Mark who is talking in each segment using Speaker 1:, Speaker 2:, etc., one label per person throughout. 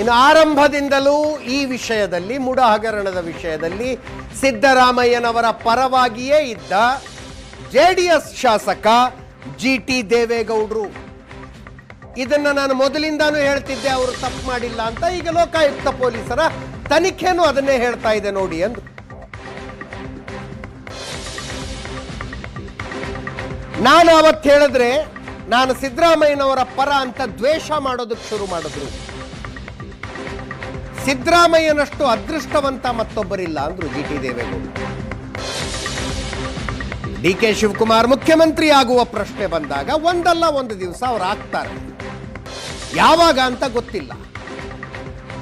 Speaker 1: ಇನ್ನು ಆರಂಭದಿಂದಲೂ ಈ ವಿಷಯದಲ್ಲಿ ಮುಡ ಹಗರಣದ ವಿಷಯದಲ್ಲಿ ಸಿದ್ದರಾಮಯ್ಯನವರ ಪರವಾಗಿಯೇ ಇದ್ದ ಜೆ ಡಿ ಎಸ್ ಶಾಸಕ ಜಿ ಟಿ ದೇವೇಗೌಡರು. ಇದನ್ನು ನಾನು ಮೊದಲಿಂದಾನು ಹೇಳ್ತಿದ್ದೆ, ಅವರು ತಪ್ಪು ಮಾಡಿಲ್ಲ ಅಂತ. ಈಗ ಲೋಕಾಯುಕ್ತ ಪೊಲೀಸರ ತನಿಖೆನೂ ಅದನ್ನೇ ಹೇಳ್ತಾ ಇದೆ ನೋಡಿ ಎಂದು. ನಾನು ಅವತ್ತು ಹೇಳಿದ್ರೆ, ನಾನು ಸಿದ್ದರಾಮಯ್ಯನವರ ಪರ ಅಂತ ದ್ವೇಷ ಮಾಡೋದಕ್ಕೆ ಶುರು ಮಾಡಿದ್ರು. ಸಿದ್ದರಾಮಯ್ಯನಷ್ಟು ಅದೃಷ್ಟವಂತ ಮತ್ತೊಬ್ಬರಿಲ್ಲ ಅಂದ್ರು G T Devegowda. D K Shivakumar ಮುಖ್ಯಮಂತ್ರಿ ಆಗುವ ಪ್ರಶ್ನೆ ಬಂದಾಗ ಒಂದಲ್ಲ ಒಂದು ದಿವಸ ಅವ್ರು ಆಗ್ತಾರೆ. ಯಾವಾಗ ಅಂತ ಗೊತ್ತಿಲ್ಲ.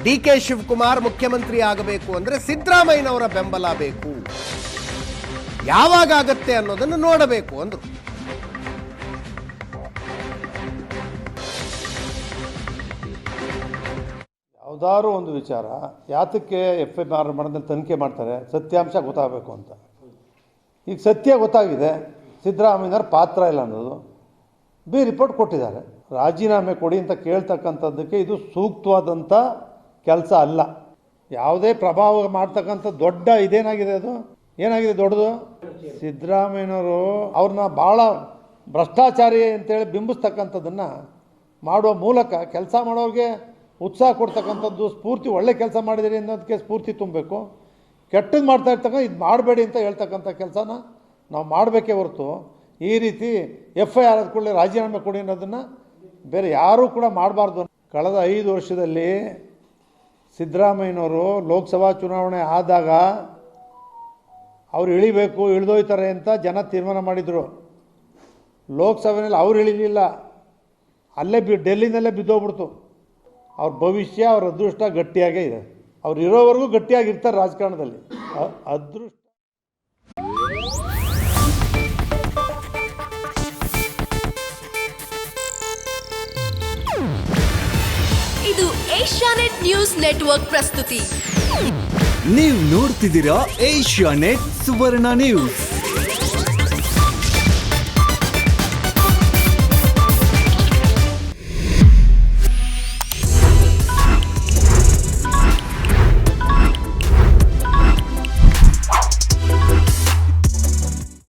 Speaker 1: ಡಿ ಕೆ ಶಿವಕುಮಾರ್ ಮುಖ್ಯಮಂತ್ರಿ ಆಗಬೇಕು ಅಂದ್ರೆ ಸಿದ್ದರಾಮಯ್ಯನವರ ಬೆಂಬಲ ಬೇಕು. ಯಾವಾಗ ಆಗತ್ತೆ ಅನ್ನೋದನ್ನು ನೋಡಬೇಕು ಅಂದ್ರು.
Speaker 2: ಯಾವುದಾದ್ರು ಒಂದು ವಿಚಾರ. ಯಾತಕ್ಕೆ ಎಫ್ ಐ ಆರ್ ಮಾಡೋದ್ರಲ್ಲಿ ತನಿಖೆ ಮಾಡ್ತಾರೆ? ಸತ್ಯಾಂಶ ಗೊತ್ತಾಗಬೇಕು ಅಂತ. ಈಗ ಸತ್ಯ ಗೊತ್ತಾಗಿದೆ. ಸಿದ್ದರಾಮಯ್ಯನವ್ರ ಪಾತ್ರ ಇಲ್ಲ ಅನ್ನೋದು. ಬಿ ರಿಪೋರ್ಟ್ ಕೊಟ್ಟಿದ್ದಾರೆ. ರಾಜೀನಾಮೆ ಕೊಡಿ ಅಂತ ಕೇಳ್ತಕ್ಕಂಥದ್ದಕ್ಕೆ ಇದು ಸೂಕ್ತವಾದಂಥ ಕೆಲಸ ಅಲ್ಲ. ಯಾವುದೇ ಪ್ರಭಾವ ಮಾಡ್ತಕ್ಕಂಥ ದೊಡ್ಡ ಇದೇನಾಗಿದೆ ಅದು? ಏನಾಗಿದೆ ದೊಡ್ಡದು? ಸಿದ್ದರಾಮಯ್ಯನವರು ಅವ್ರನ್ನ ಭಾಳ ಭ್ರಷ್ಟಾಚಾರಿ ಅಂತೇಳಿ ಬಿಂಬಿಸ್ತಕ್ಕಂಥದ್ದನ್ನು ಮಾಡುವ ಮೂಲಕ ಕೆಲಸ ಮಾಡೋರಿಗೆ ಉತ್ಸಾಹ ಕೊಡ್ತಕ್ಕಂಥದ್ದು, ಸ್ಫೂರ್ತಿ ಒಳ್ಳೆ ಕೆಲಸ ಮಾಡಿದಿರಿ ಅನ್ನೋದಕ್ಕೆ ಸ್ಫೂರ್ತಿ ತುಂಬಬೇಕು. ಕೆಟ್ಟದ್ದು ಮಾಡ್ತಾ ಇರ್ತಕ್ಕ ಇದು ಮಾಡಬೇಡಿ ಅಂತ ಹೇಳ್ತಕ್ಕಂಥ ಕೆಲಸನ ನಾವು ಮಾಡಬೇಕೇ ಹೊರತು ಈ ರೀತಿ ಎಫ್ ಐ ಆರ್ ಆದ ಕೂಡಲೇ ರಾಜೀನಾಮೆ ಕೊಡಿ ಅನ್ನೋದನ್ನು ಬೇರೆ ಯಾರೂ ಕೂಡ ಮಾಡಬಾರ್ದು ಕಳೆದ ಐದು ವರ್ಷದಲ್ಲಿ ಸಿದ್ದರಾಮಯ್ಯನವರು ಲೋಕಸಭಾ ಚುನಾವಣೆ ಆದಾಗ ಅವ್ರು ಇಳಿಬೇಕು, ಇಳಿದೋಯ್ತಾರೆ ಅಂತ ಜನ ತೀರ್ಮಾನ ಮಾಡಿದರು. ಲೋಕಸಭೆಯಲ್ಲಿ ಅವ್ರು ಇಳಿಲಿಲ್ಲ. ಅಲ್ಲೇ ಬಿ, ಡೆಲ್ಲಿನಲ್ಲೇ ಬಿದ್ದೋಗ್ಬಿಡ್ತು. ಅವ್ರ ಭವಿಷ್ಯ ಅವ್ರ ಅದೃಷ್ಟ ಗಟ್ಟಿಯಾಗೇ ಇದೆ. ಅವ್ರು ಇರೋವರೆಗೂ ಗಟ್ಟಿಯಾಗಿರ್ತಾರೆ ರಾಜಕಾರಣದಲ್ಲಿ. ಅದೃಷ್ಟ.
Speaker 3: ಇದು ಏಷ್ಯಾನೆಟ್ ನ್ಯೂಸ್ ನೆಟ್ವರ್ಕ್ ಪ್ರಸ್ತುತಿ.
Speaker 4: ನೀವು ನೋಡ್ತಿದ್ದೀರಾ ಏಷ್ಯಾ ನೆಟ್ ಸುವರ್ಣ ನ್ಯೂಸ್.